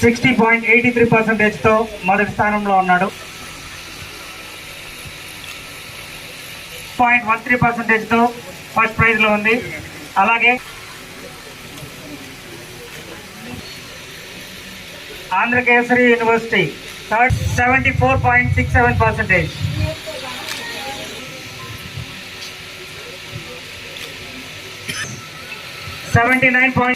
Sixty point eighty three పర్సెంటేజ్తో మొదటి స్థానంలో ఉన్నాడు. పాయింట్ వన్ త్రీ పర్సెంటేజ్తో ఫస్ట్ ప్రైజ్లో ఉంది. అలాగే Andhra Kesari university third seventy four point six seven percentage. Seventy nine point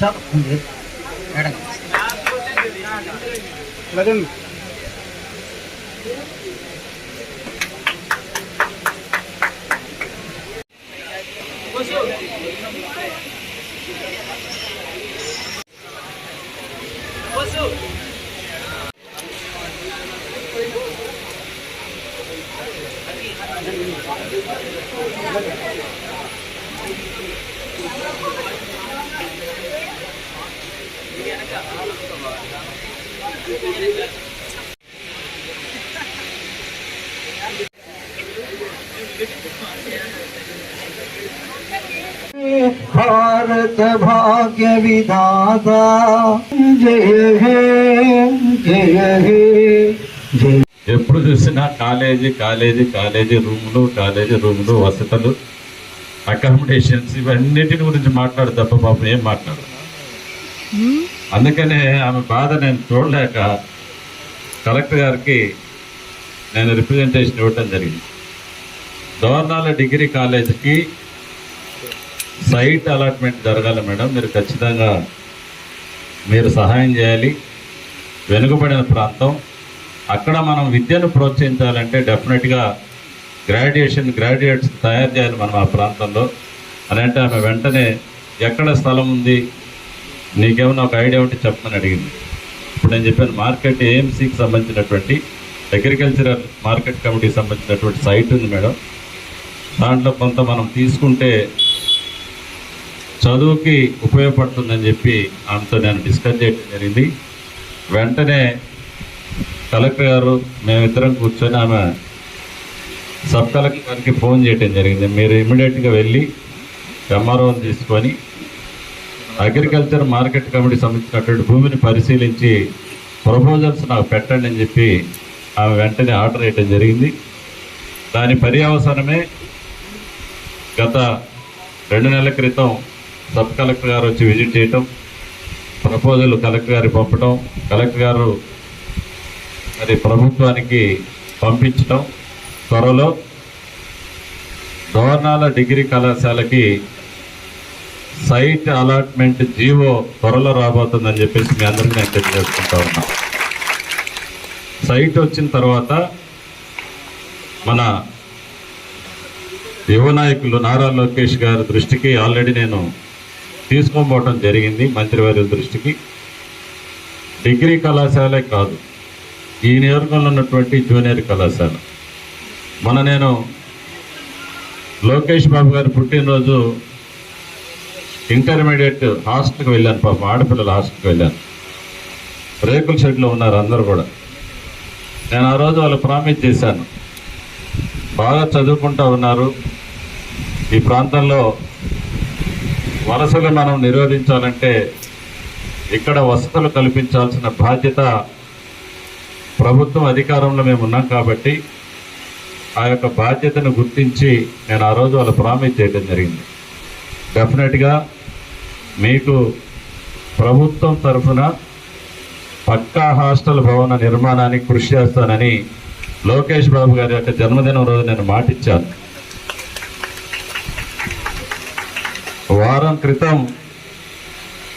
sir madam లేదండి భారత భాగ్య విధాత జయ జయ హే జయ ఎప్పుడు చూసినా college college college rooms college rooms వసతులు అకామిడేషన్స్ ఇవన్నిటిని గురించి మాట్లాడు తప్ప పాపం ఏం మాట్లాడు. అందుకనే ఆమె బాధ నేను చూడలేక కలెక్టర్ గారికి నేను రిప్రజెంటేషన్ ఇవ్వటం జరిగింది. దోర్నాల డిగ్రీ కాలేజీకి సైట్ అలాట్మెంట్ జరగాలి మేడం. మీరు ఖచ్చితంగా మీరు సహాయం చేయాలి. వెనుకబడిన ప్రాంతం. అక్కడ మనం విద్యను ప్రోత్సహించాలంటే డెఫినెట్గా గ్రాడ్యుయేషన్ గ్రాడ్యుయేట్స్ తయారు చేయాలి మనం ఆ ప్రాంతంలో. అని అంటే ఆమె వెంటనే ఎక్కడ స్థలం ఉంది? నీకేమైనా ఒక ఐడియా ఉంటే చెప్పమని అడిగింది. ఇప్పుడు నేను చెప్పాను మార్కెట్ ఏఎంసీకి సంబంధించినటువంటి అగ్రికల్చరల్ మార్కెట్ కమిటీకి సంబంధించినటువంటి సైట్ ఉంది మేడం. దాంట్లో కొంత మనం తీసుకుంటే చదువుకి ఉపయోగపడుతుందని చెప్పి ఆమెతో నేను డిస్కస్ చేయడం జరిగింది. వెంటనే కలెక్టర్ గారు మేమిద్దరం కూర్చొని ఆమె సబ్ కలెక్టర్ గారికి ఫోన్ చేయడం జరిగింది. మీరు ఇమీడియట్గా వెళ్ళి ఎంఆర్ఓని తీసుకొని అగ్రికల్చర్ మార్కెట్ కమిటీ సంబంధించినటువంటి భూమిని పరిశీలించి ప్రపోజల్స్ నాకు పెట్టండి అని చెప్పి ఆమె వెంటనే ఆర్డర్ చేయడం జరిగింది. దాని పర్యవసానమే గత రెండు నెలల క్రితం సబ్ కలెక్టర్ గారు వచ్చి విజిట్ చేయటం ప్రపోజల్ కలెక్టర్ గారికి పంపటం కలెక్టర్ గారు మరి ప్రభుత్వానికి పంపించటం. త్వరలో గవర్నాల డిగ్రీ కళాశాలకి సైట్ అలాట్మెంట్ జీవో త్వరలో రాబోతుందని చెప్పేసి మీ అందరికీ నేను తెలియజేసుకుంటా ఉన్నా. సైట్ వచ్చిన తర్వాత మన యువ నాయకులు నారా లోకేష్ గారి దృష్టికి ఆల్రెడీ నేను తీసుకోబోవటం జరిగింది మంత్రివారి దృష్టికి. డిగ్రీ కళాశాలే కాదు ఈ నియోజకవర్గంలో ఉన్నటువంటి జూనియర్ కళాశాల. మన నేను లోకేష్ బాబు గారి పుట్టినరోజు ఇంటర్మీడియట్ హాస్టల్కి వెళ్ళాను పాపం ఆడపిల్లల హాస్టల్కి వెళ్ళాను. రేకుల షెడ్లో ఉన్నారు అందరూ కూడా. నేను ఆ రోజు వాళ్ళు ప్రామిస్ చేశాను. బాగా చదువుకుంటూ ఉన్నారు. ఈ ప్రాంతంలో వలసలు మనం నిరోధించాలంటే ఇక్కడ వసతులు కల్పించాల్సిన బాధ్యత ప్రభుత్వం అధికారంలో మేము ఉన్నాం కాబట్టి ఆ యొక్క బాధ్యతను గుర్తించి నేను ఆ రోజు వాళ్ళు ప్రామిస్ చేయడం జరిగింది. డెఫినెట్గా మీకు ప్రభుత్వం తరఫున పక్కా హాస్టల్ భవన నిర్మాణానికి కృషి చేస్తానని లోకేష్ బాబు గారి యొక్క జన్మదినం రోజు నేను మాటిచ్చాను. వారం క్రితం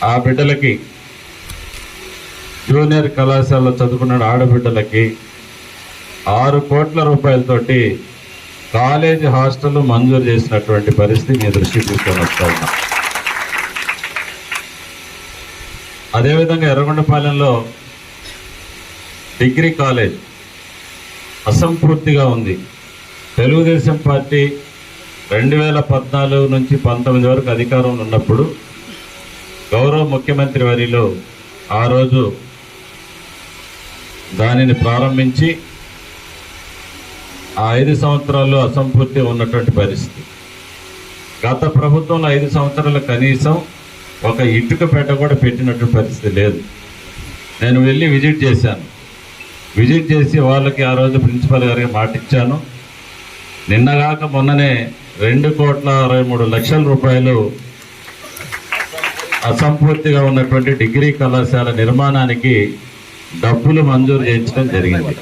ఆ బిడ్డలకి జూనియర్ కళాశాలలో చదువుకున్న ఆడబిడ్డలకి ఆరు కోట్ల రూపాయలతోటి కాలేజీ హాస్టల్ మంజూరు చేసినటువంటి పరిస్థితి మీ దృష్టికి తీసుకొని వస్తా ఉన్నా. అదేవిధంగా ఎర్రగొండపాలెంలో డిగ్రీ కాలేజ్ అసంపూర్తిగా ఉంది. తెలుగుదేశం పార్టీ రెండు వేల పద్నాలుగు నుంచి పంతొమ్మిది వరకు అధికారంలో ఉన్నప్పుడు గౌరవ ముఖ్యమంత్రి వారిలో ఆ రోజు దానిని ప్రారంభించి ఆ ఐదు సంవత్సరాల్లో అసంపూర్తి ఉన్నటువంటి పరిస్థితి. గత ప్రభుత్వంలో ఐదు సంవత్సరాలు కనీసం ఒక ఇటుక పెట్ట కూడా పెట్టినటువంటి పరిస్థితి లేదు. నేను వెళ్ళి విజిట్ చేశాను. విజిట్ చేసి వాళ్ళకి ఆ రోజు ప్రిన్సిపల్ గారికి మాటిచ్చాను. నిన్నగాక మొన్ననే రెండు కోట్ల అరవై మూడు లక్షల రూపాయలు అసంపూర్తిగా ఉన్నటువంటి డిగ్రీ కళాశాల నిర్మాణానికి డబ్బులు మంజూరు చేయించడం జరిగింది.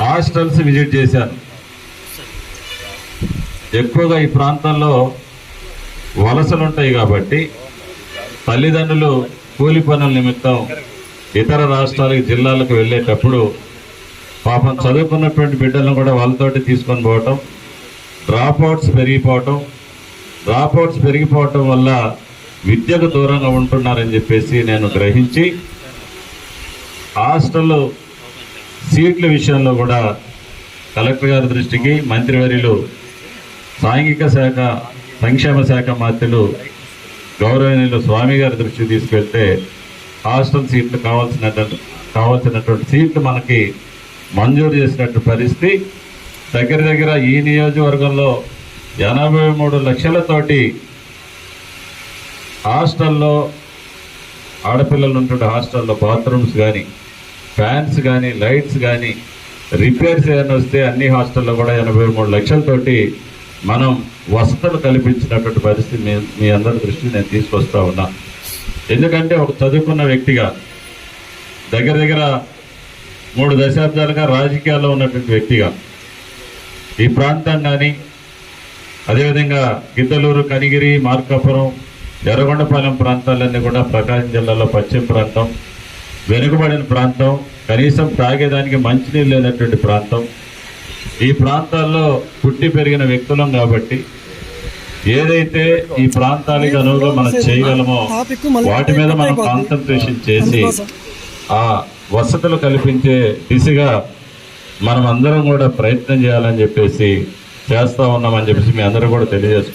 హాస్టల్స్ విజిట్ చేశాను ఎక్కువగా ఈ ప్రాంతంలో వలసలు ఉంటాయి కాబట్టి తల్లిదండ్రులు కూలి పనుల నిమిత్తం ఇతర రాష్ట్రాలకు జిల్లాలకు వెళ్ళేటప్పుడు పాపం చదువుకున్నటువంటి బిడ్డలను కూడా వాళ్ళతోటి తీసుకొని పోవటం డ్రాప్ అవుట్స్ పెరిగిపోవటం డ్రాప్ అవుట్స్ పెరిగిపోవటం వల్ల విద్యకు దూరంగా ఉంటున్నారని చెప్పేసి నేను గ్రహించి హాస్టల్ సీట్ల విషయంలో కూడా కలెక్టర్ గారి దృష్టికి మంత్రివర్యులు సాంఘిక శాఖ సంక్షేమ శాఖ మంత్రులు గౌరవనీయులు స్వామి గారి దృష్టికి తీసుకెళ్తే హాస్టల్ సీట్లు కావాల్సిన కావాల్సినటువంటి సీట్లు మనకి మంజూరు చేసినట్టు పరిస్థితి దగ్గర దగ్గర ఈ నియోజకవర్గంలో ఎనభై మూడు లక్షలతోటి హాస్టల్లో ఆడపిల్లలు ఉంటుండే హాస్టల్లో బాత్రూమ్స్ కానీ ఫ్యాన్స్ కానీ లైట్స్ కానీ రిపేర్స్ ఏమైనా వస్తే అన్ని హాస్టల్లో కూడా ఎనభై మూడు లక్షలతోటి మనం వసతులు కల్పించినటువంటి పరిస్థితి మీ మీ అందరి దృష్టిని నేను తీసుకొస్తా ఉన్నా. ఎందుకంటే ఒక చదువుకున్న వ్యక్తిగా దగ్గర దగ్గర మూడు దశాబ్దాలుగా రాజకీయాల్లో ఉన్నటువంటి వ్యక్తిగా ఈ ప్రాంతం కానీ అదేవిధంగా గిద్దలూరు కనిగిరి మార్కాపురం ఎర్రగొండపాలెం ప్రాంతాలన్నీ కూడా ప్రకాశం జిల్లాలో పశ్చిమ ప్రాంతం వెనుకబడిన ప్రాంతం కనీసం తాగేదానికి మంచినీళ్ళు లేనటువంటి ప్రాంతం. ఈ ప్రాంతాల్లో పుట్టి పెరిగిన వ్యక్తులం కాబట్టి ఏదైతే ఈ ప్రాంతానికి అనువుగా మనం చేయగలమో వాటి మీద మనం కాన్సన్ట్రేషన్ చేసి ఆ వసతులు కల్పించే దిశగా మనం అందరం కూడా ప్రయత్నం చేయాలని చెప్పేసి చేస్తా ఉన్నామని చెప్పేసి మీ అందరూ కూడా తెలియజేసుకుంటాం